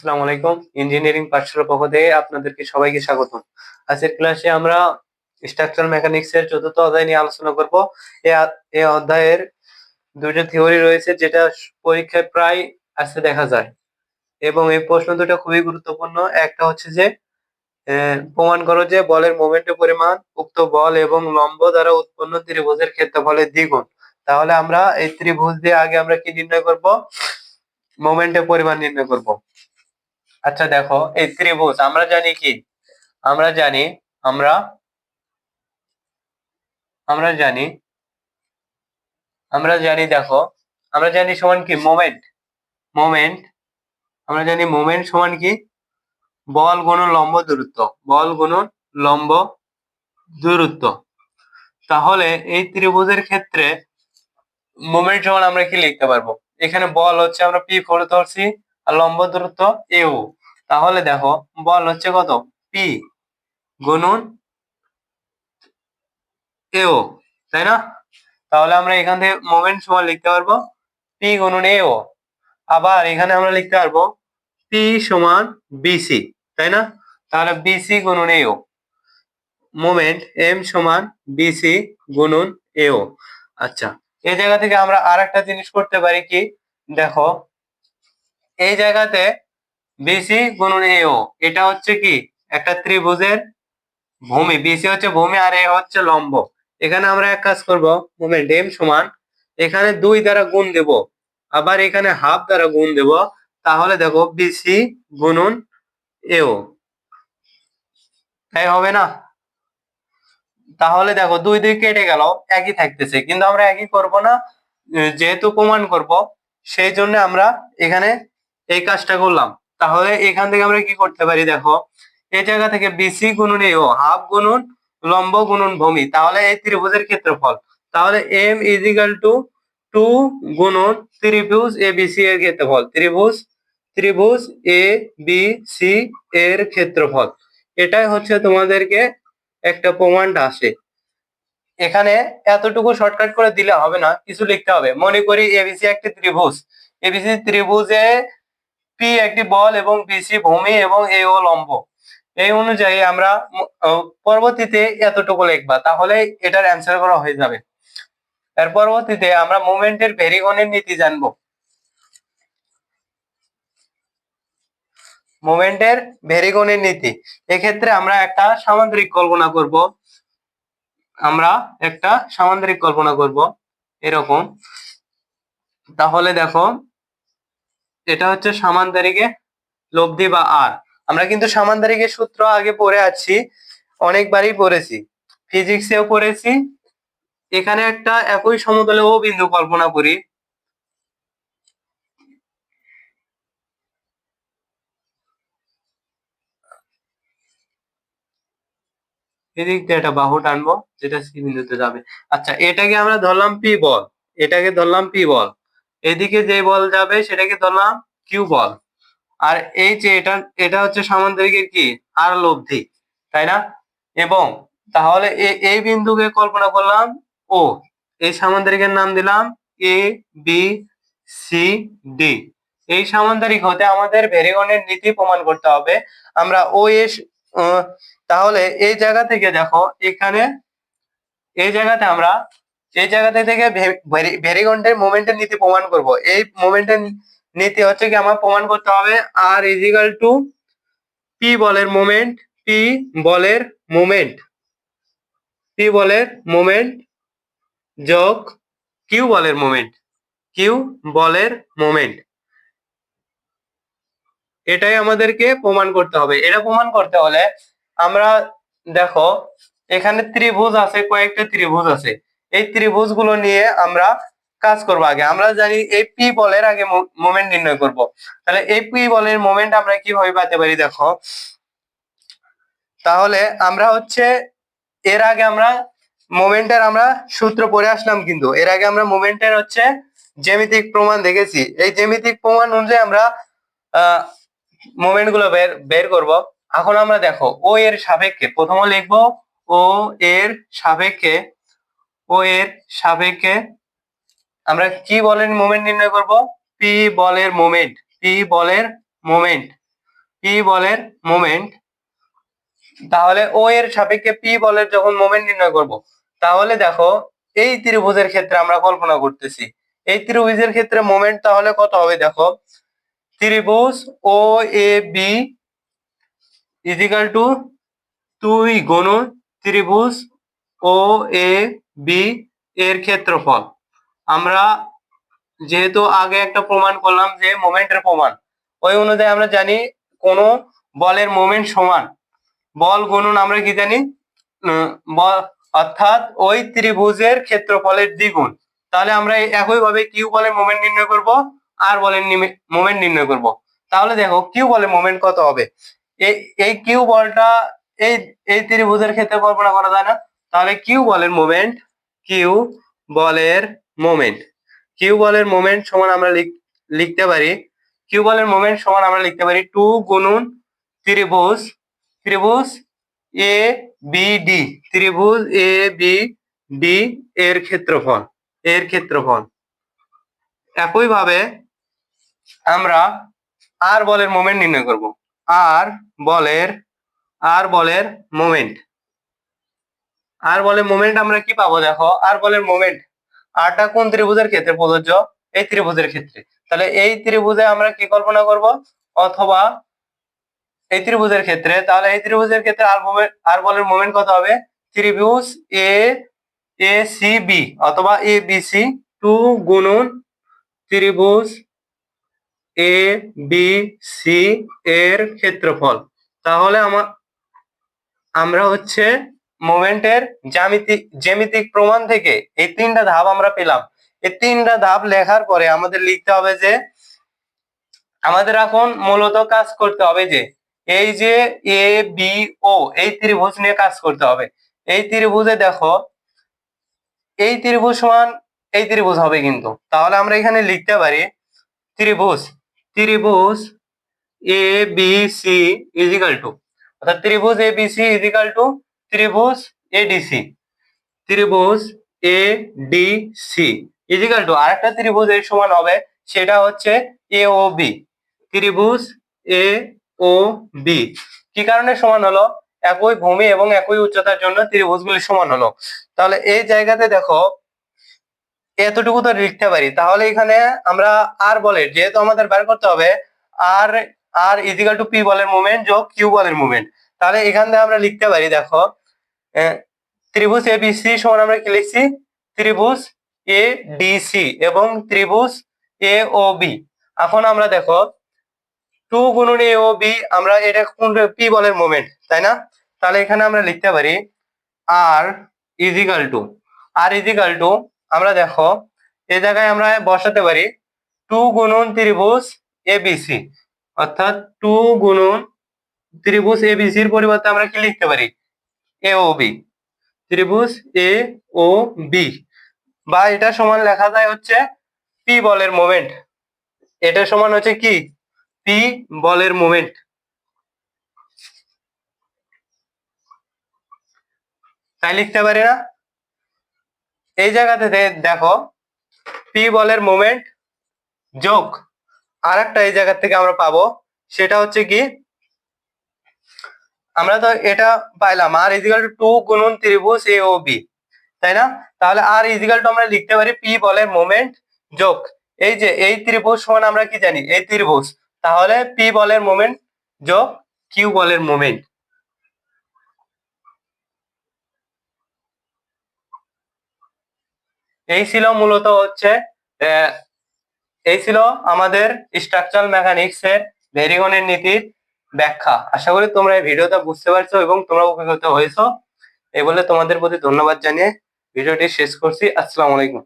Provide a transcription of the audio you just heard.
আসসালামু আলাইকুম। ইঞ্জিনিয়ারিং পাঠশালার পক্ষ থেকে আপনাদেরকে সবাইকে স্বাগত আজকের ক্লাসে আমরা স্ট্রাকচারাল মেকানিক্স এর চতুর্থ অধ্যায় নিয়ে আলোচনা করব। এই অধ্যায়ের দুটো থিওরি রয়েছে যেটা পরীক্ষায় প্রায় আসতে দেখা যায়। এবং এই প্রশ্ন দুটো খুবই গুরুত্বপূর্ণ। একটা হচ্ছে যে প্রমাণ করো যে বলের মোমেন্টের পরিমাণ উক্ত বল এবং লম্ব দ্বারা উৎপন্ন ত্রিভুজের ক্ষেত্রফলের দ্বিগুণ। তাহলে আমরা এই ত্রিভুজ দিয়ে আগে আমরা কি নির্ণয় করব? মোমেন্টের পরিমাণ নির্ণয় করব। আচ্ছা দেখো, এই ত্রিভুজ, আমরা জানি কি? আমরা জানি, আমরা আমরা জানি আমরা জানি, দেখো, আমরা জানি সমান কি? মোমেন্ট মোমেন্ট আমরা জানি মোমেন্ট সমান কি? বল গুণন লম্ব দূরত্ব, বল গুণন লম্ব দূরত্ব। তাহলে এই ত্রিভুজের ক্ষেত্রে মোমেন্ট সমান আমরা কি লিখতে পারব? এখানে বল হচ্ছে আমরা পি ফোর ধরছি, আর লম্ব দূরত্ব এও তাহলে দেখো, বল হচ্ছে কত? পি গুণন এও তাই না? তাহলে আমরা এখান থেকে মোমেন্ট সমান লিখতে পারব পি গুণন এও আবার এখানে আমরা লিখতে পারব পি সমান বিসি তাই না? তাহলে বিসি গুণন এও মোমেন্ট এম সমান বিসি গুণন এও আচ্ছা এই জায়গা থেকে আমরা আর একটা জিনিস করতে পারি কি? দেখো, এই জায়গাতে বিসি গুণন এও এটা হচ্ছে কি? একটা ত্রিভুজের ভূমি। বিসি হচ্ছে ভূমি আর এ হচ্ছে লম্ব। এখানে আমরা এক কাজ করব। মোমেন্ট এম সমান এখানে দুই দ্বারা গুণ দেব। আবার এখানে হাফ দ্বারা গুণ দেব। তাহলে দেখো বিসি গুণন এও তাই হবে না? তাহলে দেখো, দুই দুই কেটে গেল। একই থাকতেছে। কিন্তু আমরা একই করব না। যেহেতু প্রমাণ করব, সেই জন্য আমরা এখানে এই কাজটা করলাম। তাহলে এখান থেকে আমরা কি করতে পারি দেখো? এই জায়গা থেকে বিসি গুণন এও হাফ গুণন লম্ব গুণন ভূমি। তাহলে এই ত্রিভুজের ক্ষেত্রফল। তাহলে এম ইজিক্যাল টু টু গুণন ত্রিভুজ এ বি সি এর ক্ষেত্রফল। ত্রিভুজ ত্রিভুজ এ বি সি এর ক্ষেত্রফল। এটাই হচ্ছে তোমাদেরকে একটা প্রমাণটা আসে। এখানে এতটুকু শর্টকাট করে দিলে হবে না, কিছু লিখতে হবে। মনে করি এবিসি একটি ত্রিভুজ। এবিসি ত্রিভুজে পি একটি বল এবং বিসি ভূমি এবং এ ও লম্ব। এই অনুযায়ী আমরা পরবর্তীতে এতটুকু লিখবা, তাহলে এটার অ্যান্সার করা হয়ে যাবে। এর পরবর্তীতে আমরা মোমেন্টের ভেরিগনের নীতি জানব। মোমেন্টের ভেরিগনের নীতি। এক্ষেত্রে আমরা একটা সামান্তরিক কল্পনা করব। আমরা একটা সামান্তরিক কল্পনা করব। এরকম। তাহলে দেখো এটা হচ্ছে সামান্তরিকে লব্ধি বা আর। আমরা কিন্তু সামান্তরিকের সূত্র আগে পড়ে আছি, অনেকবারই পড়েছি। ফিজিক্সেও পড়েছি। এখানে একটা একই সমতলে ও বিন্দু কল্পনা করি। এদিক দিয়ে একটা বাহু টানবো, যেটা সি বিন্দুতে যাবে। আচ্ছা এটাকে আমরা ধরলাম পি বল। এটাকে ধরলাম পি বল। এদিকে যে বল যাবে সেটাকে ধরলাম কিউ বল। আর এই যে এটা এটা হচ্ছে সামান্তরিকের কি? আর লব্ধি তাই না? এবং তাহলে এই বিন্দুকে কল্পনা করলাম, ও, এই সামান্তরিকের নাম দিলাম এ বি সি ডি এই সামান্তরিক হতে আমাদের ভেরিগণের নীতি প্রমাণ করতে হবে। আমরা ও এস তাহলে এই জায়গা থেকে দেখো, এখানে, এই জায়গাতে আমরা এই জায়গাতে থেকে ভেরিগন্ডের মোমেন্টের নীতি প্রমাণ করব। এই মোমেন্টের নীতি হচ্ছে কি, আমার প্রমাণ করতে হবে আর ইজিক্যাল টু পি বলের মোমেন্ট পি বলের মোমেন্ট পি বলের মোমেন্ট যোগ কিউ বলের মোমেন্ট কিউ বলের মোমেন্ট। এটাই আমাদেরকে প্রমাণ করতে হবে। এটা প্রমাণ করতে হলে আমরা দেখো, এখানে ত্রিভুজ আছে, কয়েকটা ত্রিভুজ আছে। এই ত্রিভুজগুলো নিয়ে আমরা কাজ করব আগে। আমরা জানি এই পি বলের আগে মোমেন্ট নির্ণয় করব। তাহলে এই পি বলের মোমেন্ট আমরা কীভাবে পেতে পারি দেখো? তাহলে আমরা হচ্ছে এর আগে আমরা মোমেন্টের আমরা সূত্র পড়ে আসলাম কিন্তু। এর আগে আমরা মোমেন্টের হচ্ছে জ্যামিতিক প্রমাণ দেখেছি। এই জ্যামিতিক প্রমাণ অনুযায়ী আমরা মোমেন্টগুলো বের বের করব। এখন আমরা দেখো, ও এর সাপেক্ষে, প্রথমে লিখব, ও এর সাপেক্ষে ও এর সাপেক্ষে আমরা কি বলের মোমেন্ট নির্ণয় করব? পি বলের মোমেন্ট পি বলের মোমেন্ট পি বলের মোমেন্ট তাহলে ও এর সাপেক্ষে পি বলের যখন মোমেন্ট নির্ণয় করব, তাহলে দেখো এই ত্রিভুজের ক্ষেত্রে আমরা কল্পনা করতেছি। এই ত্রিভুজের ক্ষেত্রে মোমেন্ট তাহলে কত হবে দেখো? ত্রিভুজ O A B equal to দুই গুণন ত্রিভুজ ও এ বি এর ক্ষেত্রফল। আমরা যেহেতু আগে একটা প্রমাণ করলাম যে মোমেন্টের প্রমাণ, ওই অনুযায়ী আমরা জানি কোন বলের মোমেন্ট সমান। বল গুণন আমরা কি জানি? অর্থাৎ ওই ত্রিভুজের ক্ষেত্রফলের দ্বিগুণ। তাহলে আমরা এই একইভাবে কিউ বলের মোমেন্ট নির্ণয় করব আর বলের মোমেন্ট নির্ণয় করব। তাহলে দেখো কিউ বলের মোমেন্ট কত হবে? এই কিউ বলটা এই এই ত্রিভুজের ক্ষেত্রে কল্পনা করা যায় না। তাহলে কিউ বলের মোমেন্ট কিউ বলের মোমেন্ট কিউ বলের মোমেন্ট সমান আমরা লিখ- লিখতে পারি কিউ বলের মোমেন্ট সমান আমরা লিখতে পারি টু গুণন ত্রিভুজ ত্রিভুজ এ বি ডি ত্রিভুজ এ বি ডি এর ক্ষেত্রফল এর ক্ষেত্রফল। একইভাবে আমরা আর বলের মোমেন্ট নির্ণয় করব। আর বলের আর বলের মোমেন্ট আর বলের মোমেন্ট আমরা কি পাবো দেখো? আর বলের মোমেন্ট আরটা কোন ত্রিভুজের ক্ষেত্রে প্রযোজ্য? এই ত্রিভুজের ক্ষেত্রে। তাহলে এই ত্রিভুজে আমরা কি কল্পনা করব? অথবা এই ত্রিভুজের ক্ষেত্রে, তাহলে এই ত্রিভুজের ক্ষেত্রে আর মোমেন্ট আর বলের মোমেন্ট কত হবে? ত্রিভুজ এ এ সি বি অথবা এ বি সি টু গুণন ত্রিভুজ এ বি সি এর ক্ষেত্রফল। তাহলে আমার আমরা হচ্ছে মোমেন্টের জ্যামিতিক জ্যামিতিক প্রমাণ থেকে এই তিনটা ধাপ আমরা পেলাম। এই তিনটা ধাপ লেখার পরে আমাদের লিখতে হবে যে, আমাদের এখন মূলত কাজ করতে হবে যে, এই যে এ বি ও এই ত্রিভুজ নিয়ে কাজ করতে হবে। এই ত্রিভুজে দেখো, এই ত্রিভুজ সমান এই ত্রিভুজ হবে কিন্তু। তাহলে আমরা এখানে লিখতে পারি ত্রিভুজ। ত্রিভুজ A B C equal to অর্থাৎ ত্রিভুজ A B C equal to ত্রিভুজ এডিসি ত্রিভুজ A D C equal to আরেকটা ত্রিভুজ এর সমান হবে, সেটা হচ্ছে এ ও বি ত্রিভুজ এ ও বি কি কারণে সমান হলো? একই ভূমি এবং একই উচ্চতার জন্য ত্রিভুজগুলি সমান হলো। তাহলে এই জায়গাতে দেখো, এতটুকু তো লিখতে পারি। তাহলে এখানে আমরা আর বলের, যেহেতু আমাদের বের করতে হবে আর আর ইজিক্যাল টু পি বলের মুভমেন্ট যোগ কিউ বলের মুভমেন্ট তাহলে এখান থেকে আমরা লিখতে পারি, দেখো ত্রিভুজ এ বি সি সমান আমরা কি লিখছি? ত্রিভুজ এ ডি সি এবং ত্রিভুজ এ ও বি এখন আমরা দেখো, টু গুণন এ ও বি আমরা এটা কোন পি বলের মোমেন্ট তাই না? তাহলে এখানে আমরা লিখতে পারি R equal to R equal to আমরা দেখো এই জায়গায় আমরা বসাতে পারি টু গুণন ত্রিভুজ এ বি সি অর্থাৎ টু গুণন ত্রিভুজ এ বি সির পরিবর্তে আমরা কি লিখতে পারি? এ ত্রিভুজ এ ও বি বা এটা সমান লেখা যায় হচ্ছে পি বলের মোমেন্ট এটা সমান হচ্ছে কি? পি বলের মোমেন্ট তাই লিখতে পারি না? এই জায়গাতে দেখো পি বলের মোমেন্ট যোগ আর একটা এই জায়গা থেকে আমরা পাবো, সেটা হচ্ছে কি? আমরা তো এটা পাইলাম আর ইজিক্যাল টু টু গুণন ত্রিভুজ এ ও বি তাই না? তাহলে আর ইজিক্যাল টু আমরা লিখতে পারি পি বলের মোমেন্ট যোগ। এই যে, এই ত্রিভুজ সমান আমরা কি জানি? এই ত্রিভুজ। তাহলে পি বলের মোমেন্ট যোগ কিউ বলের মোমেন্ট এই ছিল মূলত হচ্ছে এই ছিল আমাদের স্ট্রাকচারাল মেকানিক্স এর ভেরিগনের নীতির ব্যাখ্যা। আশা করি তোমরা এই ভিডিওটা বুঝতে পারছ এবং তোমরা উপকৃত হয়েছো। এই বলে তোমাদের প্রতি ধন্যবাদ জানিয়ে ভিডিওটি শেষ করছি। আসসালামু আলাইকুম।